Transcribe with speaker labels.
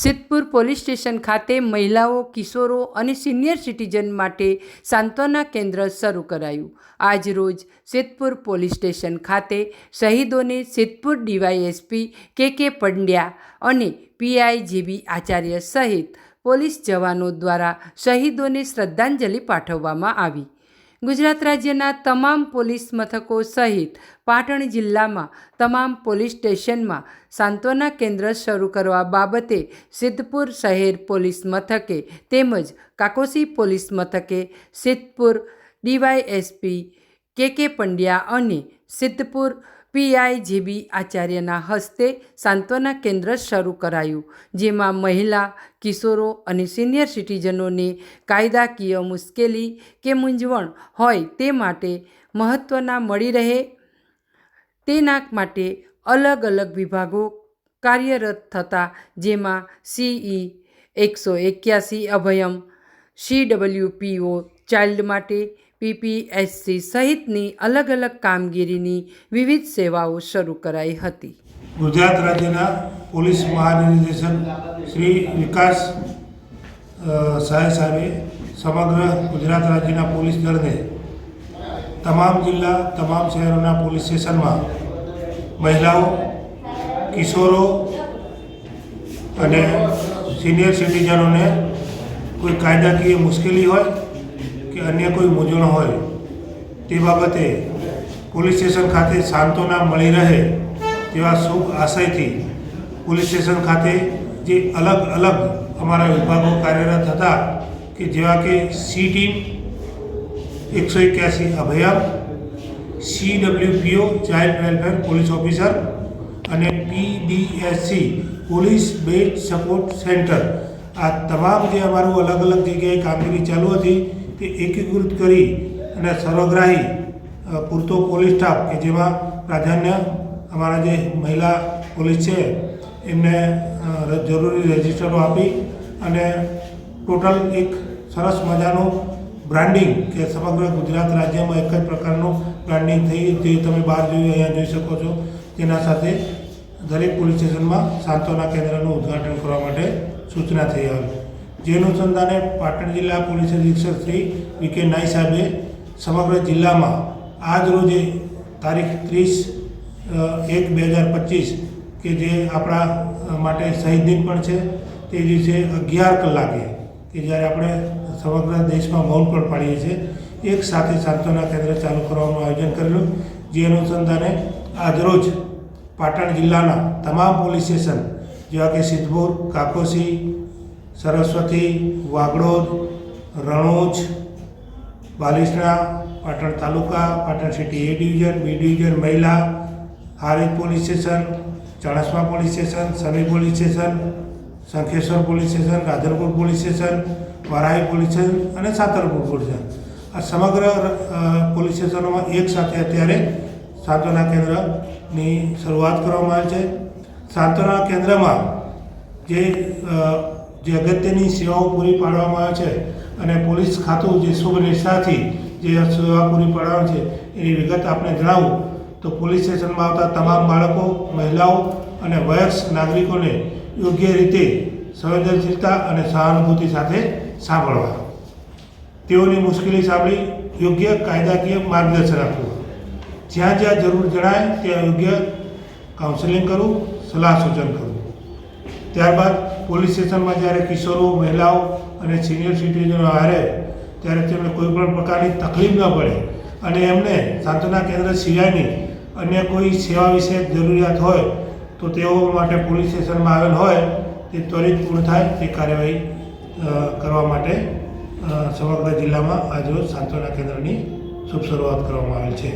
Speaker 1: Siddhpur police station ખાતે મહિલાઓ, કિશોરો અને સિનિયર સિટીઝન માટે સાંત્વના કેન્દ્ર શરૂ કરાયું. આજ રોજ સિદ્ધપુર પોલીસ સ્ટેશન ખાતે શહીદોને સિદ્ધપુર ડીવાયએસપી કે કે પંડ્યા અને પીઆઈ જીબી આચાર્ય સહિત પોલીસ જવાનો દ્વારા શહીદોને શ્રદ્ધાંજલિ પાઠવવામાં આવી. ગુજરાત રાજ્યના તમામ પોલીસ મથકો સહિત પાટણ જિલ્લામાં, તમામ પોલીસ સ્ટેશનમાં સાંત્વના કેન્દ્ર શરૂ કરવા બાબતે સિદ્ધપુર શહેર પોલીસ મથકે તેમજ કાકોસી પોલીસ મથકે સિદ્ધપુર ડીવાયએસપી કે કે પંડ્યા અને સિદ્ધપુર પીઆઈ જીબી આચાર્યના હસ્તે સાંત્વના કેન્દ્ર શરૂ કરાયું, જેમાં મહિલા, કિશોરો અને સિનિયર સિટીઝનોને કાયદાકીય મુશ્કેલી કે મૂંઝવણ હોય તે માટે મહત્ત્વના મળી રહે. તેના માટે અલગ અલગ વિભાગો કાર્યરત થતા, જેમાં સીઈ એકસો એક્યાસી અભયમ, સી ડબલ્યુપીઓ ચાઇલ્ડ માટે પીપીએસસી સહિતની અલગ અલગ કામગીરીની વિવિધ સેવાઓ શરૂ કરાઈ હતી.
Speaker 2: ગુજરાત રાજ્યના પોલીસ મહાનિર્દેશક શ્રી વિકાસ સાહેબ સાહેબે સમગ્ર ગુજરાત રાજ્યના પોલીસ દળને તમામ જિલ્લા, તમામ શહેરોના પોલીસ સ્ટેશનમાં મહિલાઓ, કિશોરો અને સિનિયર સિટીઝનોને કોઈ કાયદાકીય મુશ્કેલી હોય કે અન્ય કોઈ મૂંઝવણ હોય, તે બાબતે પોલીસ સ્ટેશન ખાતે સાંત્વના મળી રહે તેવા શુભ આશયથી પોલીસ સ્ટેશન ખાતે જે અલગ અલગ અમારા વિભાગો કાર્યરત હતા, કે જેવા કે સી ટીમ, એકસો એક્યાસી Abhayam C WPO child welfare police officer અને PDSC police base support centre. આ તમામ જે અમારું અલગ અલગ જગ્યાએ કામગીરી ચાલુ હતી તે એકીકૃત કરી અને સર્વગ્રાહી પૂરતો પોલીસ સ્ટાફ કે જેમાં પ્રાધાન્ય અમારા જે મહિલા પોલીસ છે, એમને જરૂરી રજિસ્ટરો આપી અને ટોટલ એક સરસ મજાનું બ્રાન્ડિંગ કે સમગ્ર ગુજરાત રાજ્યમાં એક જ પ્રકારનું બ્રાન્ડિંગ થઈ જે તમે બહાર જોયું, અહીંયા જોઈ શકો છો. તેના સાથે દરેક પોલીસ સ્ટેશનમાં સાંત્વના કેન્દ્રનું ઉદ્ઘાટન કરવા માટે સૂચના થઈ આવી. જે અનુસંધાને પાટણ જિલ્લા પોલીસ અધિક્ષક શ્રી વી કે નાઈ સાહેબે સમગ્ર જિલ્લામાં આજ રોજે તારીખ ત્રીસ એક બે હજાર પચીસ, કે જે આપણા માટે શહીદ દિન પણ છે, તે દિવસે અગિયાર કલાકે, કે જ્યારે આપણે સમગ્ર દેશમાં મૌન પણ પાડીએ છીએ, એક સાથે સાંત્વના કેન્દ્ર ચાલુ કરવાનું આયોજન કરેલું, જે અનુસંધાને આજરોજ પાટણ જિલ્લાના તમામ પોલીસ સ્ટેશન, જેવા કે Siddhpur Kakoshi Saraswati, Vagdod, Ranuj Balisana Patan taluka, Patan city A division, B division, મહિલા, Harij police station, Chanasma police station, Sami police station, Shankheshwar police station, Radhanpur police station, Varahi police station અને Satarpur police station. આ સમગ્ર police સ્ટેશનોમાં એક સાથે અત્યારે સાંત્વના કેન્દ્રની શરૂઆત કરવામાં આવી છે. સાંત્વના કેન્દ્રમાં જે જે અગત્યની સેવાઓ પૂરી પાડવામાં આવે છે અને પોલીસ ખાતું જે શુભ નિષ્ઠાથી જે સેવા પૂરી પાડવામાં છે, એની વિગત આપણે જણાવું. તો પોલીસ સ્ટેશનમાં આવતા તમામ બાળકો, મહિલાઓ અને વયસ્ક નાગરિકોને યોગ્ય રીતે સંવેદનશીલતા અને સહાનુભૂતિ સાથે સાંભળવા. તેઓની મુશ્કેલી સાંભળી યોગ્ય કાયદાકીય માર્ગદર્શન આપવું. જ્યાં જ્યાં જરૂર જણાય, ત્યાં યોગ્ય કાઉન્સેલિંગ કરવું, સલાહ સૂચન કરવું. ત્યારબાદ પોલીસ સ્ટેશનમાં જ્યારે કિશોરો, મહિલાઓ અને સિનિયર સિટીઝનો હારે ત્યારે તેમને કોઈપણ પ્રકારની તકલીફ ન પડે અને એમને સાંત્વના કેન્દ્ર સિવાયની અન્ય કોઈ સેવા વિશે જરૂરિયાત હોય તો તેઓ માટે પોલીસ સ્ટેશનમાં આવેલ હોય તે ત્વરિત પૂર્ણ થાય તે કાર્યવાહી કરવા માટે સમગ્ર જિલ્લામાં આજરોજ સાંત્વના કેન્દ્રની શુભ શરૂઆત કરવામાં આવેલ છે.